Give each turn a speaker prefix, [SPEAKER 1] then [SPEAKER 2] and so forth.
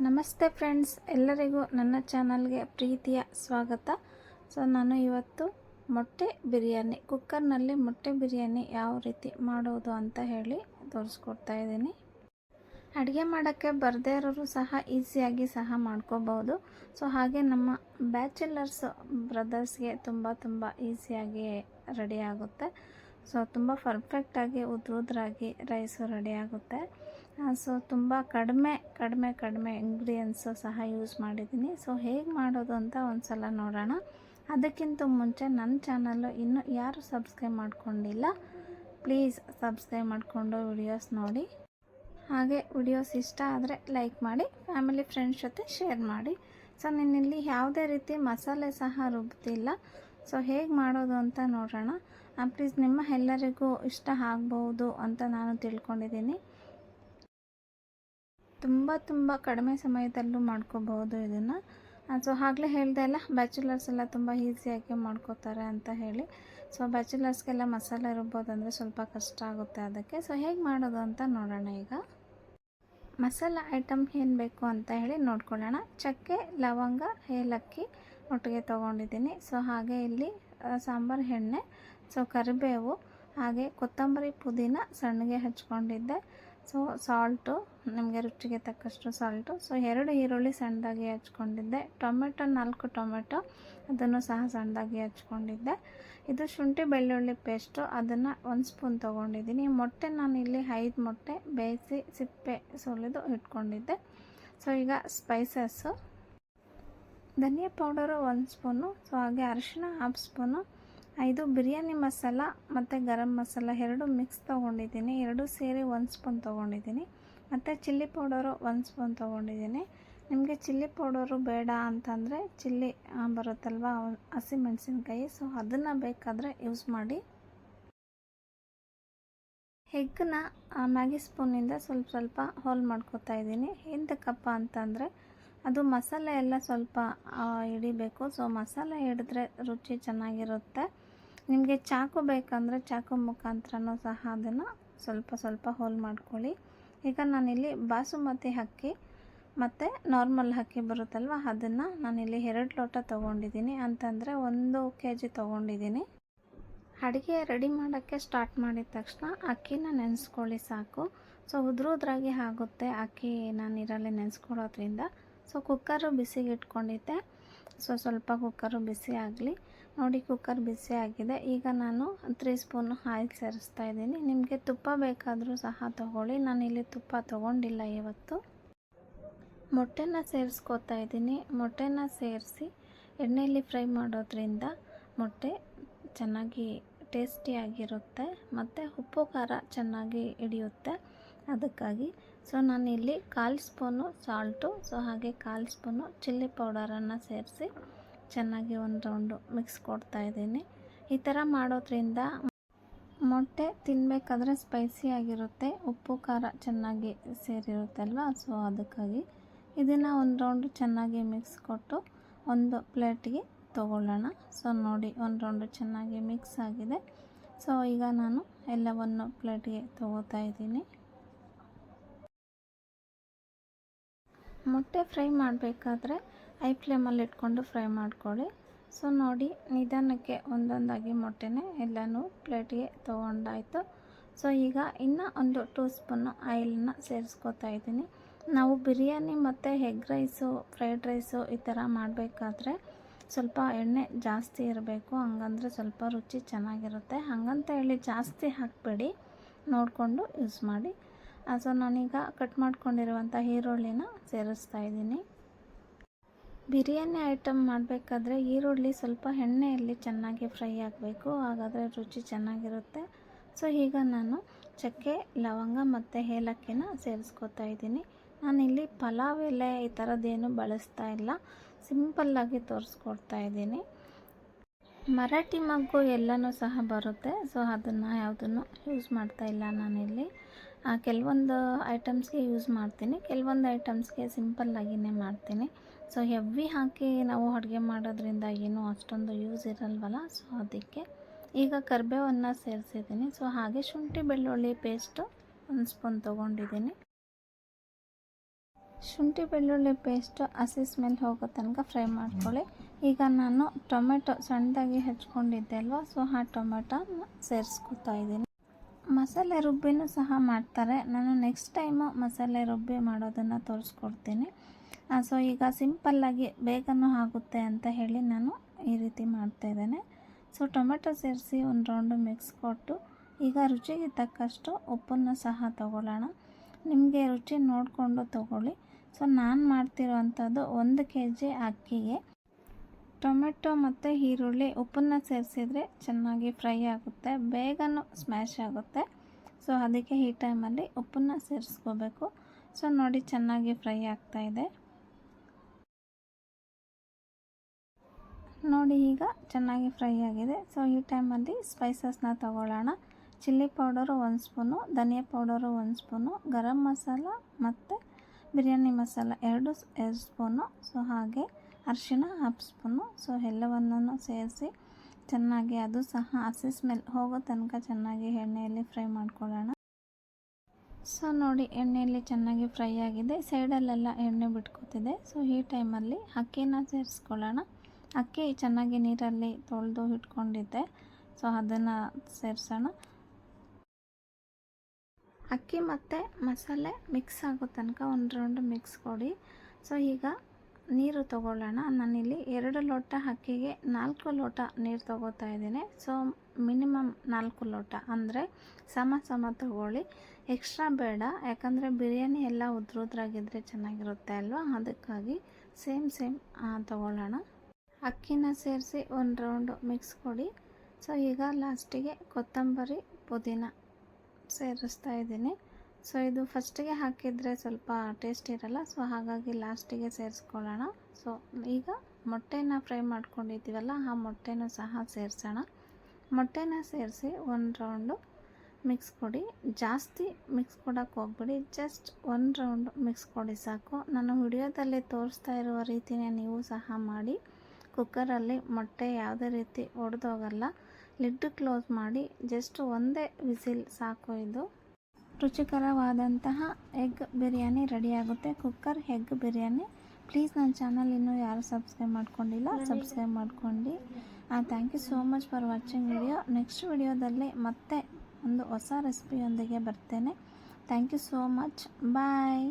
[SPEAKER 1] ನಮಸ್ತೆ ಫ್ರೆಂಡ್ಸ್, ಎಲ್ಲರಿಗೂ ನನ್ನ ಚಾನಲ್ಗೆ ಪ್ರೀತಿಯ ಸ್ವಾಗತ. ಸೊ, ನಾನು ಇವತ್ತು ಮೊಟ್ಟೆ ಬಿರಿಯಾನಿ, ಕುಕ್ಕರ್ನಲ್ಲಿ ಮೊಟ್ಟೆ ಬಿರಿಯಾನಿ ಯಾವ ರೀತಿ ಮಾಡೋದು ಅಂತ ಹೇಳಿ ತೋರಿಸ್ಕೊಡ್ತಾ ಇದ್ದೀನಿ. ಅಡುಗೆ ಮಾಡೋಕ್ಕೆ ಬರದೇ ಇರೋರು ಸಹ ಈಸಿಯಾಗಿ ಸಹ ಮಾಡ್ಕೋಬೋದು. ಸೊ, ಹಾಗೆ ನಮ್ಮ ಬ್ಯಾಚುಲರ್ಸ್, ಬ್ರದರ್ಸ್ಗೆ ತುಂಬ ತುಂಬ ಈಸಿಯಾಗಿ ರೆಡಿ ಆಗುತ್ತೆ. ಸೊ, ತುಂಬ ಪರ್ಫೆಕ್ಟಾಗಿ, ಉದ್ರುದ್ರಾಗಿ ರೈಸು ರೆಡಿ ಆಗುತ್ತೆ. ಸೊ ತುಂಬ ಕಡಿಮೆ ಕಡಿಮೆ ಕಡಿಮೆ ಇಂಗ್ರೀಡಿಯೆಂಟ್ಸು ಸಹ ಯೂಸ್ ಮಾಡಿದ್ದೀನಿ. ಸೊ ಹೇಗೆ ಮಾಡೋದು ಅಂತ ಒಂದು ಸಲ ನೋಡೋಣ. ಅದಕ್ಕಿಂತ ಮುಂಚೆ ನನ್ನ ಚಾನಲ್ಲು ಇನ್ನೂ ಯಾರು ಸಬ್ಸ್ಕ್ರೈಬ್ ಮಾಡ್ಕೊಂಡಿಲ್ಲ ಪ್ಲೀಸ್ ಸಬ್ಸ್ಕ್ರೈಬ್ ಮಾಡಿಕೊಂಡು ವಿಡಿಯೋಸ್ ನೋಡಿ. ಹಾಗೆ ವಿಡಿಯೋಸ್ ಇಷ್ಟ ಆದರೆ ಲೈಕ್ ಮಾಡಿ ಫ್ಯಾಮಿಲಿ ಫ್ರೆಂಡ್ಸ್ ಜೊತೆ ಶೇರ್ ಮಾಡಿ. ಸೊ ನಾನಿಲ್ಲಿ ಯಾವುದೇ ರೀತಿ ಮಸಾಲೆ ಸಹ ರುಬ್ತಿಲ್ಲ. ಸೊ ಹೇಗೆ ಮಾಡೋದು ಅಂತ ನೋಡೋಣ. ಪ್ಲೀಸ್ ನಿಮ್ಮ ಎಲ್ಲರಿಗೂ ಇಷ್ಟ ಆಗ್ಬೋದು ಅಂತ ನಾನು ತಿಳ್ಕೊಂಡಿದ್ದೀನಿ. ತುಂಬ ತುಂಬ ಕಡಿಮೆ ಸಮಯದಲ್ಲೂ ಮಾಡ್ಕೋಬಹುದು ಇದನ್ನು. ಸೊ ಆಗಲೇ ಹೇಳ್ದೆ ಅಲ್ಲ ಬ್ಯಾಚುಲರ್ಸ್ ಎಲ್ಲ ತುಂಬ ಈಸಿಯಾಗಿ ಮಾಡ್ಕೋತಾರೆ ಅಂತ ಹೇಳಿ. ಸೊ ಬ್ಯಾಚುಲರ್ಸ್ಗೆಲ್ಲ ಮಸಾಲೆ ರುಬ್ಬೋದಂದರೆ ಸ್ವಲ್ಪ ಕಷ್ಟ ಆಗುತ್ತೆ ಅದಕ್ಕೆ. ಸೊ ಹೇಗೆ ಮಾಡೋದು ಅಂತ ನೋಡೋಣ ಈಗ. ಮಸಾಲ ಐಟಮ್ ಏನು ಬೇಕು ಅಂತ ಹೇಳಿ ನೋಡ್ಕೊಳ್ಳೋಣ. ಚಕ್ಕೆ, ಲವಂಗ, ಏಲಕ್ಕಿ ಒಟ್ಟಿಗೆ ತೊಗೊಂಡಿದ್ದೀನಿ. ಸೊ ಹಾಗೆ ಇಲ್ಲಿ ಸಾಂಬಾರು ಎಣ್ಣೆ ಸೊ ಕರಿಬೇವು, ಹಾಗೆ ಕೊತ್ತಂಬರಿ ಪುದೀನ ಸಣ್ಣಗೆ ಹಚ್ಕೊಂಡಿದ್ದೆ. ಸೊ ಸಾಲ್ಟು, ನಿಮಗೆ ರುಚಿಗೆ ತಕ್ಕಷ್ಟು ಸಾಲ್ಟು. ಸೊ ಎರಡು ಈರುಳ್ಳಿ ಸಣ್ಣದಾಗಿ ಹಚ್ಕೊಂಡಿದ್ದೆ. ಟೊಮೆಟೊ, ನಾಲ್ಕು ಟೊಮೆಟೊ, ಅದನ್ನು ಸಹ ಸಣ್ಣದಾಗಿ ಹಚ್ಕೊಂಡಿದ್ದೆ. ಇದು ಶುಂಠಿ ಬೆಳ್ಳುಳ್ಳಿ ಪೇಸ್ಟು. ಅದನ್ನು ಒಂದು ಸ್ಪೂನ್ ತೊಗೊಂಡಿದ್ದೀನಿ. ಮೊಟ್ಟೆ ನಾನು ಇಲ್ಲಿ ಐದು ಮೊಟ್ಟೆ ಬೇಯಿಸಿ ಸಿಪ್ಪೆ ಸುಲಿದು ಇಟ್ಕೊಂಡಿದ್ದೆ. ಸೊ ಈಗ ಸ್ಪೈಸಸ್ಸು. ಧನಿಯಾ ಪೌಡರು ಒಂದು ಸ್ಪೂನು. ಸೊ ಹಾಗೆ ಅರಿಶಿನ ಹಾಫ್ ಸ್ಪೂನು. ಐದು, ಬಿರಿಯಾನಿ ಮಸಾಲ ಮತ್ತು ಗರಂ ಮಸಾಲ ಎರಡು ಮಿಕ್ಸ್ ತೊಗೊಂಡಿದ್ದೀನಿ. ಎರಡು ಸೇರಿ ಒಂದು ಸ್ಪೂನ್ ತೊಗೊಂಡಿದ್ದೀನಿ. ಮತ್ತು ಚಿಲ್ಲಿ ಪೌಡರು ಒಂದು ಸ್ಪೂನ್ ತೊಗೊಂಡಿದ್ದೀನಿ. ನಿಮಗೆ ಚಿಲ್ಲಿ ಪೌಡರು ಬೇಡ ಅಂತಂದರೆ ಚಿಲ್ಲಿ ಬರುತ್ತಲ್ವ? ಹಸಿಮೆಣಸಿನ್ಕಾಯಿ ಸೊ ಅದನ್ನು ಬೇಕಾದರೆ ಯೂಸ್ ಮಾಡಿ. ಹೆಗ್ಗನ್ನ ಮ್ಯಾಗಿ ಸ್ಪೂನಿಂದ ಸ್ವಲ್ಪ ಸ್ವಲ್ಪ ಹೋಲ್ ಮಾಡ್ಕೋತಾ ಇದ್ದೀನಿ. ಎಂತಕ್ಕಪ್ಪ ಅಂತಂದರೆ ಅದು ಮಸಾಲೆ ಎಲ್ಲ ಸ್ವಲ್ಪ ಹಿಡಿಬೇಕು. ಸೊ ಮಸಾಲೆ ಹಿಡಿದ್ರೆ ರುಚಿ ಚೆನ್ನಾಗಿರುತ್ತೆ. ನಿಮಗೆ ಚಾಕು ಬೇಕಂದರೆ ಚಾಕು ಮುಖಾಂತರನೂ ಸಹ ಅದನ್ನು ಸ್ವಲ್ಪ ಸ್ವಲ್ಪ ಹೋಲ್ ಮಾಡ್ಕೊಳ್ಳಿ. ಈಗ ನಾನಿಲ್ಲಿ ಬಾಸುಮತಿ ಅಕ್ಕಿ ಮತ್ತು ನಾರ್ಮಲ್ ಅಕ್ಕಿ ಬರುತ್ತಲ್ವ, ಅದನ್ನು ನಾನಿಲ್ಲಿ ಎರಡು ಲೋಟ ತೊಗೊಂಡಿದ್ದೀನಿ. ಅಂತಂದರೆ ಒಂದು ಕೆ ಜಿ ತೊಗೊಂಡಿದ್ದೀನಿ. ಅಡುಗೆ ರೆಡಿ ಮಾಡೋಕ್ಕೆ ಸ್ಟಾರ್ಟ್ ಮಾಡಿದ ತಕ್ಷಣ ಅಕ್ಕಿನ ನೆನೆಸ್ಕೊಳ್ಳಿ ಸಾಕು. ಸೊ ಉದ್ರುದ್ರಾಗಿ ಆಗುತ್ತೆ ಅಕ್ಕಿ ನಾನು ನೆನೆಸ್ಕೊಳ್ಳೋದ್ರಿಂದ. ಸೊ ಕುಕ್ಕರು ಬಿಸಿಗೆ ಇಟ್ಕೊಂಡಿದ್ದೆ ಸೊ ಸ್ವಲ್ಪ ಕುಕ್ಕರು ಬಿಸಿ ಆಗಲಿ. ನೋಡಿ ಕುಕ್ಕರ್ ಬಿಸಿ ಆಗಿದೆ. ಈಗ ನಾನು ತ್ರೀ ಸ್ಪೂನು ಆಯಿಲ್ ಸೇರಿಸ್ತಾ ಇದ್ದೀನಿ. ನಿಮಗೆ ತುಪ್ಪ ಬೇಕಾದರೂ ಸಹ ತೊಗೊಳ್ಳಿ. ಇಲ್ಲಿ ತುಪ್ಪ ತೊಗೊಂಡಿಲ್ಲ ಇವತ್ತು. ಮೊಟ್ಟೆನ ಸೇರಿಸ್ಕೋತಾ ಇದ್ದೀನಿ. ಮೊಟ್ಟೆನ ಸೇರಿಸಿ ಎಣ್ಣೆಯಲ್ಲಿ ಫ್ರೈ ಮಾಡೋದ್ರಿಂದ ಮೊಟ್ಟೆ ಚೆನ್ನಾಗಿ ಟೇಸ್ಟಿಯಾಗಿರುತ್ತೆ ಮತ್ತು ಉಪ್ಪು, ಖಾರ ಚೆನ್ನಾಗಿ ಹಿಡಿಯುತ್ತೆ. ಅದಕ್ಕಾಗಿ ಸೊ ನಾನಿಲ್ಲಿ ಕಾಲು ಸ್ಪೂನು ಸಾಲ್ಟು ಸೊ ಹಾಗೆ ಕಾಲು ಸ್ಪೂನು ಚಿಲ್ಲಿ ಪೌಡರನ್ನು ಸೇರಿಸಿ ಚೆನ್ನಾಗಿ ಒಂದು ರೌಂಡು ಮಿಕ್ಸ್ ಕೊಡ್ತಾ ಇದ್ದೀನಿ. ಈ ಥರ ಮಾಡೋದ್ರಿಂದ ಮೊಟ್ಟೆ ತಿನ್ನಬೇಕಾದ್ರೆ ಸ್ಪೈಸಿಯಾಗಿರುತ್ತೆ ಉಪ್ಪು, ಖಾರ ಚೆನ್ನಾಗಿ ಸೇರಿರುತ್ತಲ್ವ? ಸೊ ಅದಕ್ಕಾಗಿ ಇದನ್ನು ಒಂದು ರೌಂಡು ಚೆನ್ನಾಗಿ ಮಿಕ್ಸ್ ಕೊಟ್ಟು ಒಂದು ಪ್ಲೇಟಿಗೆ ತೊಗೊಳ್ಳೋಣ. ಸೊ ನೋಡಿ ಒಂದು ರೌಂಡು ಚೆನ್ನಾಗಿ ಮಿಕ್ಸ್ ಆಗಿದೆ. ಸೊ ಈಗ ನಾನು ಎಲ್ಲವನ್ನು ಪ್ಲೇಟಿಗೆ ತೊಗೋತಾ ಇದ್ದೀನಿ. ಮೊಟ್ಟೆ ಫ್ರೈ ಮಾಡಬೇಕಾದ್ರೆ ಐ ಫ್ಲೇಮಲ್ಲಿ ಇಟ್ಕೊಂಡು ಫ್ರೈ ಮಾಡ್ಕೊಳ್ಳಿ. ಸೊ ನೋಡಿ, ನಿಧಾನಕ್ಕೆ ಒಂದೊಂದಾಗಿ ಮೊಟ್ಟೆನೇ ಎಲ್ಲನೂ ಪ್ಲೇಟಿಗೆ ತೊಗೊಂಡಾಯಿತು. ಸೊ ಈಗ ಇನ್ನೂ ಒಂದು ಟೂ ಸ್ಪೂನು ಆಯಿಲನ್ನ ಸೇರಿಸ್ಕೊತಾ ಇದ್ದೀನಿ. ನಾವು ಬಿರಿಯಾನಿ ಮತ್ತು ಎಗ್ ರೈಸು, ಫ್ರೈಡ್ ರೈಸು ಈ ಥರ ಮಾಡಬೇಕಾದ್ರೆ ಸ್ವಲ್ಪ ಎಣ್ಣೆ ಜಾಸ್ತಿ ಇರಬೇಕು. ಹಂಗಂದ್ರೆ ಸ್ವಲ್ಪ ರುಚಿ ಚೆನ್ನಾಗಿರುತ್ತೆ. ಹಾಗಂತ ಹೇಳಿ ಜಾಸ್ತಿ ಹಾಕಬೇಡಿ. ನೋಡಿಕೊಂಡು ಯೂಸ್ ಮಾಡಿ. ಸೊ ನಾನೀಗ ಕಟ್ ಮಾಡ್ಕೊಂಡಿರುವಂಥ ಈರುಳ್ಳಿನ ಸೇರಿಸ್ತಾ ಇದ್ದೀನಿ. ಬಿರಿಯಾನಿ ಐಟಮ್ ಮಾಡಬೇಕಾದ್ರೆ ಈರುಳ್ಳಿ ಸ್ವಲ್ಪ ಎಣ್ಣೆಯಲ್ಲಿ ಚೆನ್ನಾಗಿ ಫ್ರೈ ಆಗಬೇಕು, ಹಾಗಾದರೆ ರುಚಿ ಚೆನ್ನಾಗಿರುತ್ತೆ. ಸೊ, ಈಗ ನಾನು ಚಕ್ಕೆ, ಲವಂಗ ಮತ್ತು ಏಲಕ್ಕಿನ ಸೇರಿಸ್ಕೊತಾ ಇದ್ದೀನಿ. ನಾನಿಲ್ಲಿ ಪಲಾವ್ ಎಲೆ ಈ ಥರದ್ದೇನು ಬಳಸ್ತಾ ಇಲ್ಲ. ಸಿಂಪಲ್ಲಾಗಿ ತೋರಿಸ್ಕೊಡ್ತಾ ಇದ್ದೀನಿ. ಮರಾಠಿ ಮಗ್ಗು ಎಲ್ಲನೂ ಸಹ ಬರುತ್ತೆ. ಸೊ, ಅದನ್ನು ಯಾವುದನ್ನು ಯೂಸ್ ಮಾಡ್ತಾ ಇಲ್ಲ ನಾನಿಲ್ಲಿ. ಕೆಲವೊಂದು ಐಟಮ್ಸ್ಗೆ ಯೂಸ್ ಮಾಡ್ತೀನಿ. ಕೆಲವೊಂದು ಐಟಮ್ಸ್ಗೆ ಸಿಂಪಲ್ಲಾಗಿಯೇ ಮಾಡ್ತೀನಿ. ಸೊ ಹೆವಿ ಹಾಕಿ ನಾವು ಅಡುಗೆ ಮಾಡೋದ್ರಿಂದ ಏನು ಅಷ್ಟೊಂದು ಯೂಸ್ ಇರಲ್ವಲ್ಲ? ಸೊ ಅದಕ್ಕೆ ಈಗ ಕರಿಬೇವನ್ನು ಸೇರಿಸಿದ್ದೀನಿ. ಸೊ ಹಾಗೆ ಶುಂಠಿ, ಬೆಳ್ಳುಳ್ಳಿ ಪೇಸ್ಟು ಒಂದು ಸ್ಪೂನ್ ತೊಗೊಂಡಿದ್ದೀನಿ. ಶುಂಠಿ, ಬೆಳ್ಳುಳ್ಳಿ ಪೇಸ್ಟು ಹಸಿ ಸ್ಮೆಲ್ ಹೋಗೋ ತನಕ ಫ್ರೈ ಮಾಡ್ಕೊಳ್ಳಿ. ಈಗ ನಾನು ಟೊಮೆಟೊ ಸಣ್ಣದಾಗಿ ಹೆಚ್ಕೊಂಡಿದ್ದೆ ಅಲ್ವಾ? ಸೊ ಆ ಟೊಮೆಟೊನ ಸೇರಿಸ್ಕೊತಾ ಇದ್ದೀನಿ. ಮಸಾಲೆ ರುಬ್ಬಿನೂ ಸಹ ಮಾಡ್ತಾರೆ. ನಾನು ನೆಕ್ಸ್ಟ್ ಟೈಮು ಮಸಾಲೆ ರುಬ್ಬಿ ಮಾಡೋದನ್ನು ತೋರಿಸ್ಕೊಡ್ತೀನಿ. ಸೊ ಈಗ ಸಿಂಪಲ್ಲಾಗಿ ಬೇಗನೂ ಆಗುತ್ತೆ ಅಂತ ಹೇಳಿ ನಾನು ಈ ರೀತಿ ಮಾಡ್ತಾಯಿದ್ದೇನೆ ಸೊ ಟೊಮೆಟೊ ಸೇರಿಸಿ ಒಂದು ರೌಂಡು ಮಿಕ್ಸ್ ಕೊಟ್ಟು ಈಗ ರುಚಿಗೆ ತಕ್ಕಷ್ಟು ಉಪ್ಪನ್ನು ಸಹ ತಗೊಳ್ಳೋಣ. ನಿಮಗೆ ರುಚಿ ನೋಡಿಕೊಂಡು ತಗೊಳ್ಳಿ. ಸೊ ನಾನು ಮಾಡ್ತಿರೋವಂಥದ್ದು ಒಂದು ಕೆ ಜಿ ಅಕ್ಕಿಗೆ ಟೊಮೆಟೊ ಮತ್ತು ಈರುಳ್ಳಿ ಉಪ್ಪನ್ನು ಸೇರಿಸಿದರೆ ಚೆನ್ನಾಗಿ ಫ್ರೈ ಆಗುತ್ತೆ, ಬೇಗನೂ ಸ್ಮ್ಯಾಶ್ ಆಗುತ್ತೆ. ಸೊ ಅದಕ್ಕೆ ಈ ಟೈಮಲ್ಲಿ ಉಪ್ಪನ್ನು ಸೇರಿಸ್ಕೋಬೇಕು. ಸೊ ನೋಡಿ ಚೆನ್ನಾಗಿ ಫ್ರೈ ಆಗ್ತಾಯಿದೆ ನೋಡಿ ಈಗ ಚೆನ್ನಾಗಿ ಫ್ರೈ ಆಗಿದೆ. ಸೊ ಈ ಟೈಮಲ್ಲಿ ಸ್ಪೈಸಸ್ನ ತಗೊಳ್ಳೋಣ. ಚಿಲ್ಲಿ ಪೌಡರು ಒಂದು ಸ್ಪೂನು ಧನಿಯಾ ಪೌಡರು ಒಂದು ಸ್ಪೂನು ಗರಂ ಮಸಾಲ ಮತ್ತು ಬಿರಿಯಾನಿ ಮಸಾಲ ಎರಡು ಎರಡು ಸ್ಪೂನು ಸೊ ಹಾಗೆ ಅರಿಶಿಣ ಹಾಫ್ ಸ್ಪೂನು ಸೊ ಎಲ್ಲವನ್ನೂ ಸೇರಿಸಿ ಚೆನ್ನಾಗಿ ಅದು ಸಹ ಹಸಿ ಸ್ಮೆಲ್ ಹೋಗೋ ತನಕ ಚೆನ್ನಾಗಿ ಎಣ್ಣೆಯಲ್ಲಿ ಫ್ರೈ ಮಾಡ್ಕೊಳ್ಳೋಣ. ಸೊ ನೋಡಿ ಎಣ್ಣೆಯಲ್ಲಿ ಚೆನ್ನಾಗಿ ಫ್ರೈ ಆಗಿದೆ. ಸೈಡಲ್ಲೆಲ್ಲ ಎಣ್ಣೆ ಬಿಟ್ಕೋತಿದೆ. ಸೊ ಈ ಟೈಮಲ್ಲಿ ಅಕ್ಕಿನ ಸೇರಿಸ್ಕೊಳ್ಳೋಣ. ಅಕ್ಕಿ ಚೆನ್ನಾಗಿ ನೀರಲ್ಲಿ ತೊಳೆದು ಇಟ್ಕೊಂಡಿದ್ದೆ. ಸೊ ಅದನ್ನು ಸೇರಿಸೋಣ. ಅಕ್ಕಿ ಮತ್ತು ಮಸಾಲೆ ಮಿಕ್ಸ್ ಆಗೋ ತನಕ ಒಂದು ರೌಂಡ್ ಮಿಕ್ಸ್ ಕೊಡಿ. ಸೊ ಈಗ ನೀರು ತೊಗೊಳ್ಳೋಣ. ನಾನಿಲ್ಲಿ ಎರಡು ಲೋಟ ಅಕ್ಕಿಗೆ ನಾಲ್ಕು ಲೋಟ ನೀರು ತಗೋತಾ ಇದ್ದೀನಿ. ಸೊ ಮಿನಿಮಮ್ ನಾಲ್ಕು ಲೋಟ. ಅಂದರೆ ಸಮ ಸಮ ತಗೊಳ್ಳಿ. ಎಕ್ಸ್ಟ್ರಾ ಬೇಡ. ಯಾಕಂದರೆ ಬಿರಿಯಾನಿ ಎಲ್ಲ ಉದ್ರುದ್ರಾಗಿದ್ದರೆ ಚೆನ್ನಾಗಿರುತ್ತೆ ಅಲ್ವಾ? ಅದಕ್ಕಾಗಿ ಸೇಮ್ ಸೇಮ್ ತಗೊಳ್ಳೋಣ. ಅಕ್ಕಿನ ಸೇರಿಸಿ ಒಂದು ರೌಂಡು ಮಿಕ್ಸ್ ಕೊಡಿ. ಸೊ ಈಗ ಲಾಸ್ಟಿಗೆ ಕೊತ್ತಂಬರಿ ಪುದೀನ ಸೇರಿಸ್ತಾ ಇದ್ದೀನಿ. ಸೊ ಇದು ಫಸ್ಟಿಗೆ ಹಾಕಿದರೆ ಸ್ವಲ್ಪ ಟೇಸ್ಟ್ ಇರಲ್ಲ. ಸೊ ಹಾಗಾಗಿ ಲಾಸ್ಟಿಗೆ ಸೇರಿಸ್ಕೊಳ್ಳೋಣ. ಸೊ ಈಗ ಮೊಟ್ಟೆನ ಫ್ರೈ ಮಾಡ್ಕೊಂಡಿದ್ದೀವಲ್ಲ, ಆ ಮೊಟ್ಟೆನೂ ಸಹ ಸೇರಿಸೋಣ. ಮೊಟ್ಟೆನ ಸೇರಿಸಿ ಒಂದು ರೌಂಡು ಮಿಕ್ಸ್ ಕೊಡಿ. ಜಾಸ್ತಿ ಮಿಕ್ಸ್ ಕೊಡೋಕ್ಕೆ ಹೋಗ್ಬಿಡಿ. ಜಸ್ಟ್ ಒಂದು ರೌಂಡ್ ಮಿಕ್ಸ್ ಕೊಡಿ ಸಾಕು. ನಾನು ವಿಡಿಯೋದಲ್ಲಿ ತೋರಿಸ್ತಾ ಇರುವ ರೀತಿನೇ ನೀವು ಸಹ ಮಾಡಿ. ಕುಕ್ಕರಲ್ಲಿ ಮೊಟ್ಟೆ ಯಾವುದೇ ರೀತಿ ಒಡೆದೋಗಲ್ಲ. ಲಿಡ್ ಕ್ಲೋಸ್ ಮಾಡಿ, ಜಸ್ಟ್ ಒಂದೇ ವಿಸಿಲ್ ಸಾಕು ಇದು. ರುಚಿಕರವಾದಂತಹ egg biryani ರೆಡಿಯಾಗುತ್ತೆ. Cooker egg biryani. Please ನನ್ನ ಚಾನಲ್ ಇನ್ನೂ ಯಾರು ಸಬ್ಸ್ಕ್ರೈಬ್ ಮಾಡ್ಕೊಂಡಿಲ್ಲ, ಸಬ್ಸ್ಕ್ರೈಬ್ ಮಾಡ್ಕೊಂಡು. Thank you so much for watching video next ವಿಡಿಯೋದಲ್ಲಿ ಮತ್ತೆ ಒಂದು ಹೊಸ ರೆಸಿಪಿಯೊಂದಿಗೆ ಬರ್ತೇನೆ. Thank you so much bye